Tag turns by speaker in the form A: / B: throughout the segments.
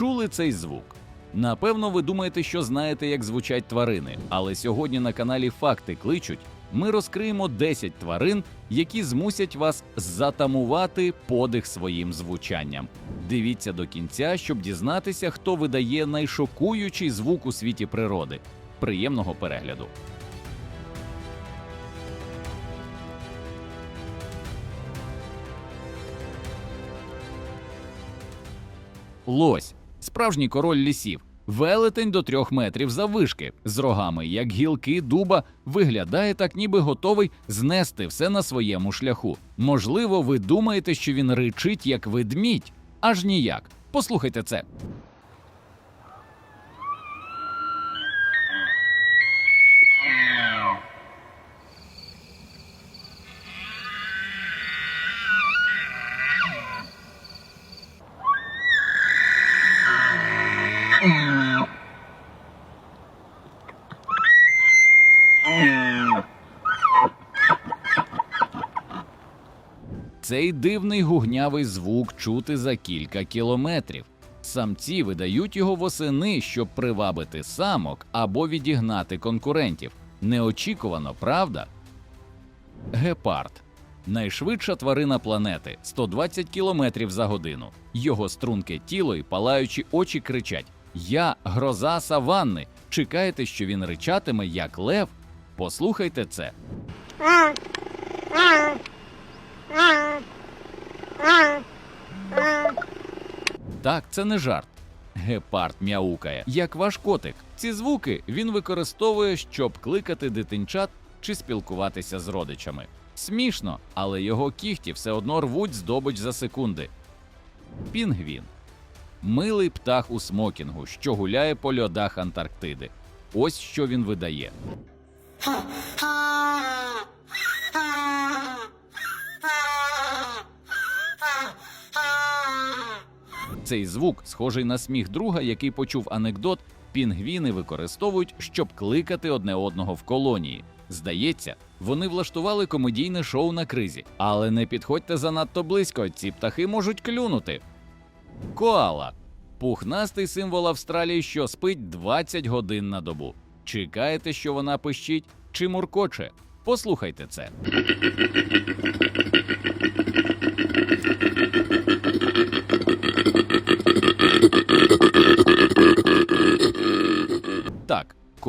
A: чули цей звук? Напевно, ви думаєте, що знаєте, як звучать тварини, але сьогодні на каналі Факти кличуть. Ми розкриємо 10 тварин, які змусять вас затамувати подих своїм звучанням. Дивіться до кінця, щоб дізнатися, хто видає найшокуючий звук у світі природи. Приємного перегляду! Лось справжній король лісів, велетень до трьох метрів заввишки, з рогами, як гілки дуба, виглядає так, ніби готовий знести все на своєму шляху. Можливо, ви думаєте, що він ричить як ведмідь, аж ніяк. Послухайте це. Цей дивний гугнявий звук чути за кілька кілометрів. Самці видають його восени, щоб привабити самок або відігнати конкурентів. Неочікувано, правда? Гепард найшвидша тварина планети 120 км за годину. Його струнке тіло і палаючі очі кричать: Я гроза саванни. Чекаєте, що він ричатиме як лев? Послухайте це. Так, це не жарт. Гепард мяукає, як ваш котик. Ці звуки він використовує, щоб кликати дитинчат чи спілкуватися з родичами. Смішно, але його кіхті все одно рвуть здобич за секунди. Пінгвін милий птах у смокінгу, що гуляє по льодах Антарктиди. Ось що він видає. Цей звук схожий на сміх друга, який почув анекдот. Пінгвіни використовують, щоб кликати одне одного в колонії. Здається, вони влаштували комедійне шоу на кризі, але не підходьте занадто близько, ці птахи можуть клюнути. Коала пухнастий символ Австралії, що спить 20 годин на добу. Чекаєте, що вона пищить чи муркоче? Послухайте це.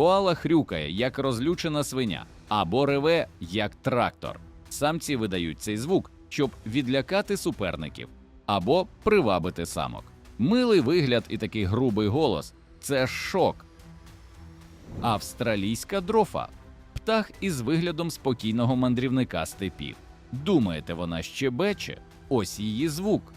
A: Коала хрюкає, як розлючена свиня, або реве, як трактор. Самці видають цей звук, щоб відлякати суперників або привабити самок. Милий вигляд і такий грубий голос це шок. Австралійська дрофа птах із виглядом спокійного мандрівника степів. Думаєте, вона щебече? Ось її звук.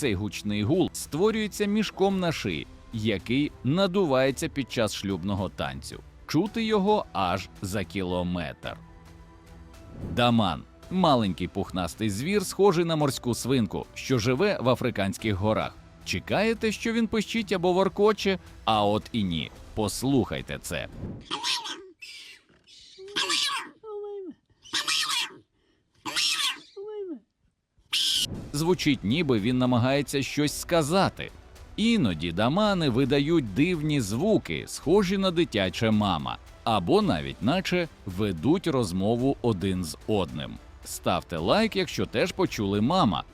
A: Цей гучний гул створюється мішком на шиї, який надувається під час шлюбного танцю. Чути його аж за кілометр. Даман маленький пухнастий звір, схожий на морську свинку, що живе в африканських горах. Чекаєте, що він пищить або воркоче, а от і ні. Послухайте це. Звучить, ніби він намагається щось сказати. Іноді дамани видають дивні звуки, схожі на дитяче мама, або навіть наче ведуть розмову один з одним. Ставте лайк, якщо теж почули мама.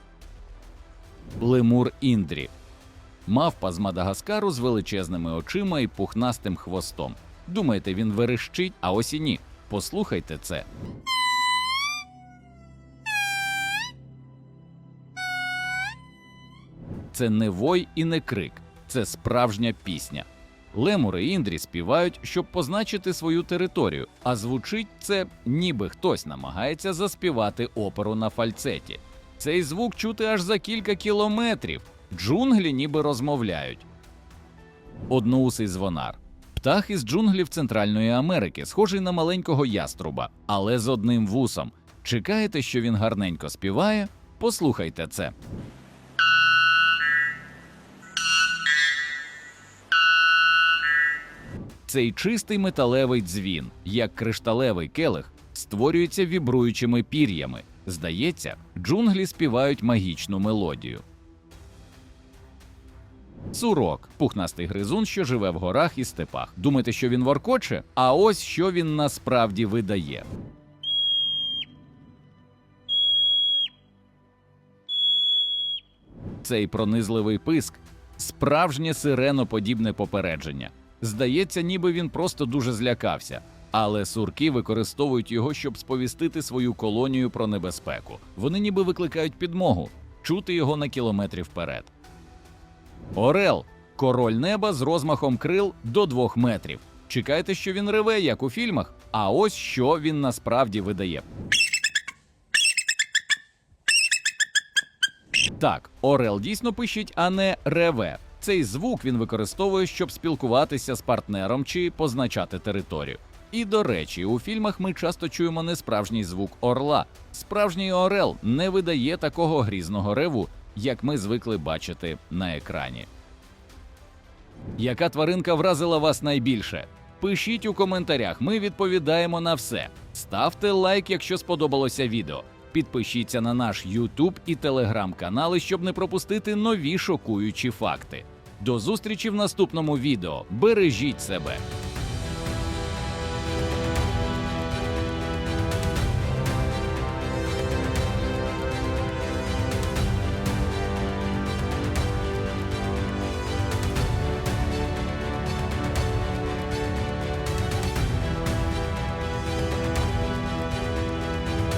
A: Лемур Індрі мавпа з Мадагаскару з величезними очима і пухнастим хвостом. Думаєте, він верещить, а ось і ні. Послухайте це. Це не вой і не крик, це справжня пісня. Лемури Індрі співають, щоб позначити свою територію, а звучить це, ніби хтось намагається заспівати оперу на фальцеті. Цей звук чути аж за кілька кілометрів. Джунглі ніби розмовляють. Одноусий звонар. Птах із джунглів Центральної Америки, схожий на маленького яструба, але з одним вусом. Чекаєте, що він гарненько співає? Послухайте це. Цей чистий металевий дзвін, як кришталевий келих, створюється вібруючими пір'ями. Здається, джунглі співають магічну мелодію. Сурок пухнастий гризун, що живе в горах і степах. Думаєте, що він воркоче? А ось що він насправді видає. Цей пронизливий писк справжнє сиреноподібне попередження. Здається, ніби він просто дуже злякався. Але сурки використовують його, щоб сповістити свою колонію про небезпеку. Вони ніби викликають підмогу, чути його на кілометрі вперед. Орел король неба з розмахом крил до двох метрів. Чекайте, що він реве, як у фільмах. А ось що він насправді видає. Так, Орел дійсно пишіть, а не реве. Цей звук він використовує, щоб спілкуватися з партнером чи позначати територію. І до речі, у фільмах ми часто чуємо не справжній звук орла. Справжній орел не видає такого грізного реву, як ми звикли бачити на екрані. Яка тваринка вразила вас найбільше? Пишіть у коментарях, ми відповідаємо на все. Ставте лайк, якщо сподобалося відео. Підпишіться на наш YouTube і Telegram канали, щоб не пропустити нові шокуючі факти. До зустрічі в наступному відео. Бережіть себе!